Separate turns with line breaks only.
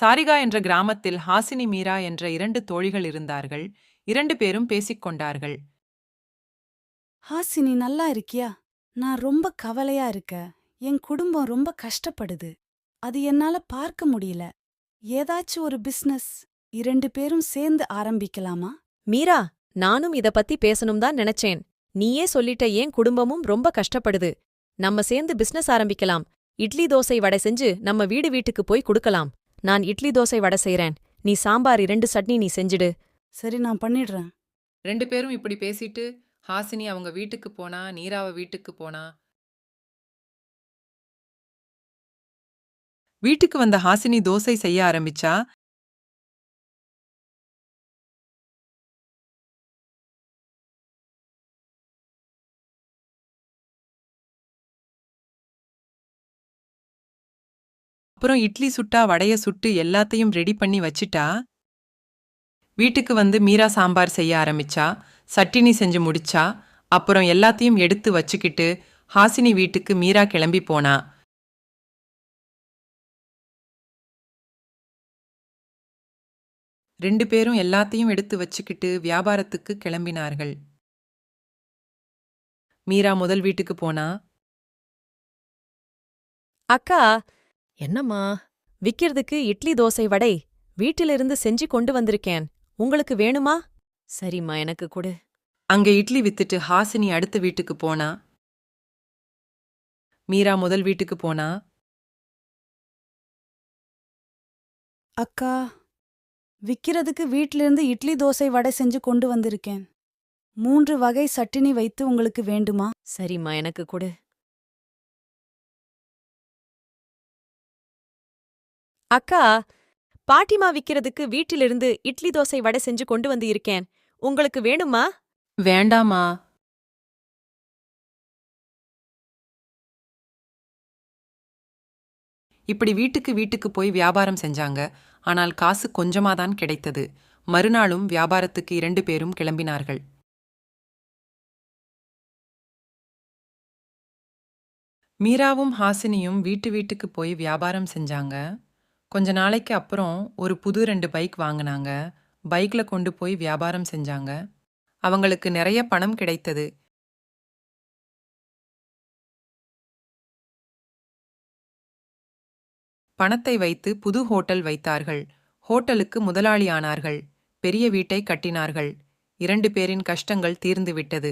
சாரிகா என்ற கிராமத்தில் ஹாசினி மீரா என்ற இரண்டு தோழிகள் இருந்தார்கள். இரண்டு பேரும் பேசிக் கொண்டார்கள்.
ஹாசினி நல்லா இருக்கியா? நான் ரொம்ப கவலையா இருக்க. என் குடும்பம் ரொம்ப கஷ்டப்படுது. அது என்னால பார்க்க முடியல. ஏதாச்சும் ஒரு பிசினஸ் இரண்டு பேரும் சேர்ந்து ஆரம்பிக்கலாமா?
மீரா நானும் இத பத்தி பேசணும் தான் நினைச்சேன். நீயே சொல்லிட்ட ஏன் குடும்பமும் ரொம்ப கஷ்டப்படுது. நம்ம சேர்ந்து பிசினஸ் ஆரம்பிக்கலாம். இட்லி தோசை வடை செஞ்சு நம்ம வீடு வீட்டுக்கு போய் குடுக்கலாம். நான் இட்லி தோசை வடை செய்றேன். நீ சாம்பார் இரண்டு சட்னி நீ செஞ்சிடு.
சரி நான் பண்ணிடுறேன்.
ரெண்டு பேரும் இப்படி பேசிட்டு ஹாசினி அவங்க வீட்டுக்கு போனா நீராவ வீட்டுக்கு போனா? வீட்டுக்கு வந்த ஹாசினி தோசை செய்ய ஆரம்பிச்சா அப்புறம் இட்லி சுட்டா வடைய சுட்டு எல்லாத்தையும் ரெடி பண்ணி வச்சிட்டா வீட்டுக்கு வந்து மீரா சாம்பார் செய்ய ஆரம்பிச்சா சட்டினி செஞ்சு முடிச்சா அப்புறம் எல்லாத்தையும் எடுத்து வச்சுக்கிட்டு ஹாசினி வீட்டுக்கு மீரா கிளம்பி போனா. ரெண்டு பேரும் எல்லாத்தையும் எடுத்து வச்சுக்கிட்டு வியாபாரத்துக்கு கிளம்பினார்கள். மீரா முதல் வீட்டுக்கு போனா.
அக்கா என்னம்மா? விக்கிறதுக்கு இட்லி தோசை வடை வீட்டிலிருந்து செஞ்சு கொண்டு வந்திருக்கேன். உங்களுக்கு வேணுமா? சரிம்மா எனக்கு கொடு.
அங்க இட்லி வித்துட்டு ஹாசினி அடுத்த வீட்டுக்கு போனா? மீரா முதல் வீட்டுக்கு போனா?
அக்கா விக்கிறதுக்கு வீட்டிலிருந்து இட்லி தோசை வடை செஞ்சு கொண்டு வந்திருக்கேன். மூன்று வகை சட்டினி வைத்து உங்களுக்கு வேண்டுமா?
சரிம்மா எனக்கு கொடு. அக்கா பாட்டிமா விக்கிறதுக்கு வீட்டிலிருந்து இட்லி தோசை வடை செஞ்சு கொண்டு வந்து இருக்கேன். உங்களுக்கு வேணுமா?
வேண்டாமா இப்படி வீட்டுக்கு வீட்டுக்கு போய் வியாபாரம் செஞ்சாங்க. ஆனால் காசு கொஞ்சமாதான் கிடைத்தது. மறுநாளும் வியாபாரத்துக்கு இரண்டு பேரும் கிளம்பினார்கள். மீராவும் ஹாசினியும் வீட்டு வீட்டுக்கு போய் வியாபாரம் செஞ்சாங்க. கொஞ்ச நாளைக்கு அப்புறம் ஒரு புது ரெண்டு பைக் வாங்கினாங்க. பைக்கில் கொண்டு போய் வியாபாரம் செஞ்சாங்க. அவங்களுக்கு நிறைய பணம் கிடைத்தது. பணத்தை வைத்து புது ஹோட்டல் வைத்தார்கள். ஹோட்டலுக்கு முதலாளியானார்கள் பெரிய வீட்டை கட்டினார்கள். இரண்டு பேரின் கஷ்டங்கள் தீர்ந்துவிட்டது